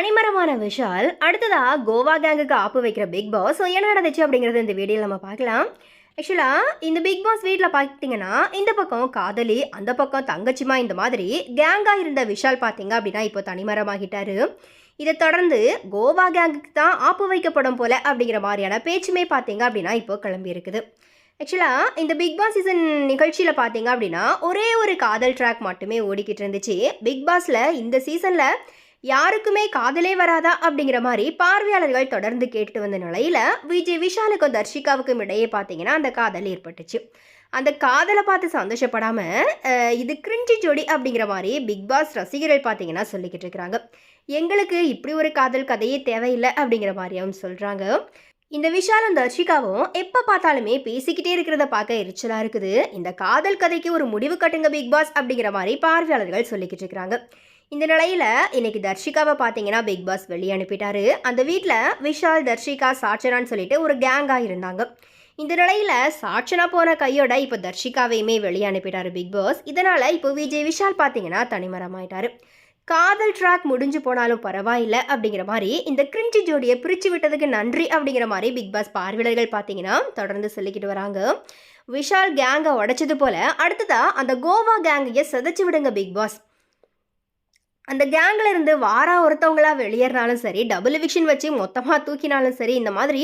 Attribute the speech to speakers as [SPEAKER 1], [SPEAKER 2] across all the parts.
[SPEAKER 1] தனிமரமான விஷால். அடுத்ததா கோவா கேங்குக்கு ஆப்பு வைக்கிற big pass. So என்ன நடந்துச்சு அப்படிங்கிறது இந்த வீடியோவில் நம்ம பார்க்கலாம். ஆக்சுவலாக இந்த பிக் பாஸ் வீட்டில் பார்த்தீங்கன்னா இந்த பக்கம் காதலி அந்த பக்கம் தங்கச்சிமா இந்த மாதிரி கேங்காக இருந்த விஷால் பார்த்தீங்க அப்படின்னா இப்போ தனிமரமாகிட்டாரு. இதை தொடர்ந்து கோவா கேங்குக்கு தான் ஆப்பு வைக்கப்படும் போல அப்படிங்கிற மாதிரியான பேச்சுமே பார்த்தீங்க அப்படின்னா இப்போ கிளம்பி இருக்குது. ஆக்சுவலாக இந்த பிக் பாஸ் சீசன் நிகழ்ச்சியில் பார்த்தீங்க அப்படின்னா ஒரே ஒரு காதல் ட்ராக் மட்டுமே ஓடிக்கிட்டு இருந்துச்சு. பிக் பாஸில் இந்த சீசனில் யாருக்குமே காதலே வராதா அப்படிங்கிற மாதிரி பார்வையாளர்கள் தொடர்ந்து கேட்டு வந்த நிலையில விஜய் விஷாலுக்கும் தர்ஷிகாவுக்கும் இடையே பார்த்தீங்கன்னா அந்த காதல் ஏற்பட்டுச்சு. அந்த காதலை பார்த்து சந்தோஷப்படாம இது கிரிஞ்சி ஜோடி அப்படிங்கிற மாதிரி பிக் பாஸ் ரசிகர்கள் பார்த்தீங்கன்னா சொல்லிக்கிட்டு இருக்கிறாங்க. எங்களுக்கு இப்படி ஒரு காதல் கதையே தேவையில்லை அப்படிங்கிற மாதிரியும் சொல்றாங்க. இந்த விஷாலும் தர்ஷிகாவும் எப்போ பார்த்தாலுமே பேசிக்கிட்டே இருக்கிறத பார்க்க எரிச்சலாக இருக்குது. இந்த காதல் கதைக்கு ஒரு முடிவு கட்டுங்க பிக் பாஸ் அப்படிங்கிற மாதிரி பார்வையாளர்கள் சொல்லிக்கிட்டு இருக்கிறாங்க. இந்த நிலையில் இன்னைக்கு தர்ஷிகாவை பார்த்தீங்கன்னா பிக் பாஸ் வெளியே அனுப்பிட்டாரு. அந்த வீட்டில் விஷால் தர்ஷிகா சாட்சனான்னு சொல்லிட்டு ஒரு கேங்காக இருந்தாங்க. இந்த நிலையில் சாட்சனா போன கையோட இப்போ தர்ஷிகாவையுமே வெளியே அனுப்பிட்டாரு பிக் பாஸ். இதனால இப்போ விஜய் விஷால் பார்த்தீங்கன்னா தனிமரமாயிட்டாரு. காதல் ட்ராக் முடிஞ்சு போனாலும் பரவாயில்ல அப்படிங்கிற மாதிரி இந்த கிரிஞ்சி ஜோடியை பிரித்து விட்டதுக்கு நன்றி அப்படிங்கிற மாதிரி பிக் பாஸ் பார்வையாளர்கள் பார்த்தீங்கன்னா தொடர்ந்து சொல்லிக்கிட்டு வராங்க. விஷால் கேங்கை உடைச்சது போல அடுத்ததாக அந்த கோவா கேங்கையை சிதைச்சு விடுங்க பிக் பாஸ். அந்த கேங்கில் இருந்து வாரா ஒருத்தவங்களாக வெளியேறினாலும் சரி டபுள் எவிக்ஷன் வச்சு மொத்தமாக தூக்கினாலும் சரி இந்த மாதிரி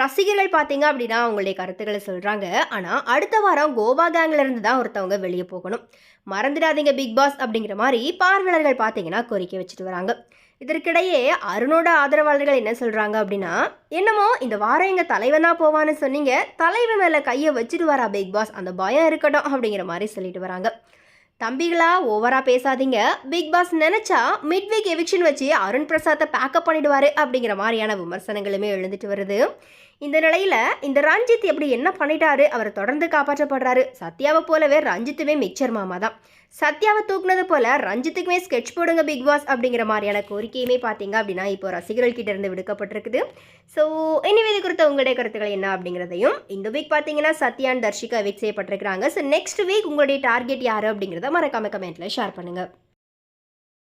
[SPEAKER 1] ரசிகர்கள் பார்த்தீங்க அப்படின்னா அவங்களுடைய கருத்துக்களை சொல்கிறாங்க ஆனால் அடுத்த வாரம் கோவா கேங்கில் இருந்து தான் ஒருத்தவங்க வெளியே போகணும். மறந்துடாதீங்க பிக் பாஸ் அப்படிங்கிற மாதிரி பார்வையாளர்கள் பார்த்தீங்கன்னா கோரிக்கை வச்சுட்டு வராங்க. இதற்கிடையே அருணோட ஆதரவாளர்கள் என்ன சொல்கிறாங்க அப்படின்னா என்னமோ இந்த வாரம் எங்கள் தலைவனாக போவான்னு சொன்னீங்க தலைவன் மேலே கையை வச்சுட்டு வரா பிக் பாஸ் அந்த பயம் இருக்கட்டும் அப்படிங்கிற மாதிரி சொல்லிட்டு வராங்க. தம்பிகளா ஓவரா பேசாதீங்க. பிக் பாஸ் நினைச்சா மிட் வீக் எவிக்ஷன் வச்சு அருண் பிரசாத்தை பேக்கப் பண்ணிடுவாரு அப்படிங்கிற மாதிரியான விமர்சனங்களுமே எழுந்துட்டு வருது. இந்த நிலையில் இந்த ரஞ்சித் எப்படி என்ன பண்ணிட்டாரு? அவர் தொடர்ந்து காப்பாற்றப்படுறாரு. சத்யாவை போலவே ரஞ்சித்துமே மிக்சர் மாமா தான். சத்யாவை தூக்குனது போல ரஞ்சித்துக்குமே ஸ்கெட்ச் போடுங்க பிக் பாஸ் அப்படிங்கிற மாதிரியான கோரிக்கையுமே பார்த்தீங்க அப்படின்னா இப்போ ரசிகர்கள் கிட்ட இருந்து விடுக்கப்பட்டிருக்குது. ஸோ இனிமே இது குறித்த உங்களுடைய கருத்துக்கள் என்ன அப்படிங்கிறதையும் இந்த வீக் பார்த்தீங்கன்னா சத்யான் தர்ஷிகா வீக் செய்யப்பட்டிருக்கிறாங்க. ஸோ நெக்ஸ்ட் வீக் உங்களுடைய டார்கெட் யார் அப்படிங்கிறத மறக்காம கமெண்ட்டில் ஷேர் பண்ணுங்கள்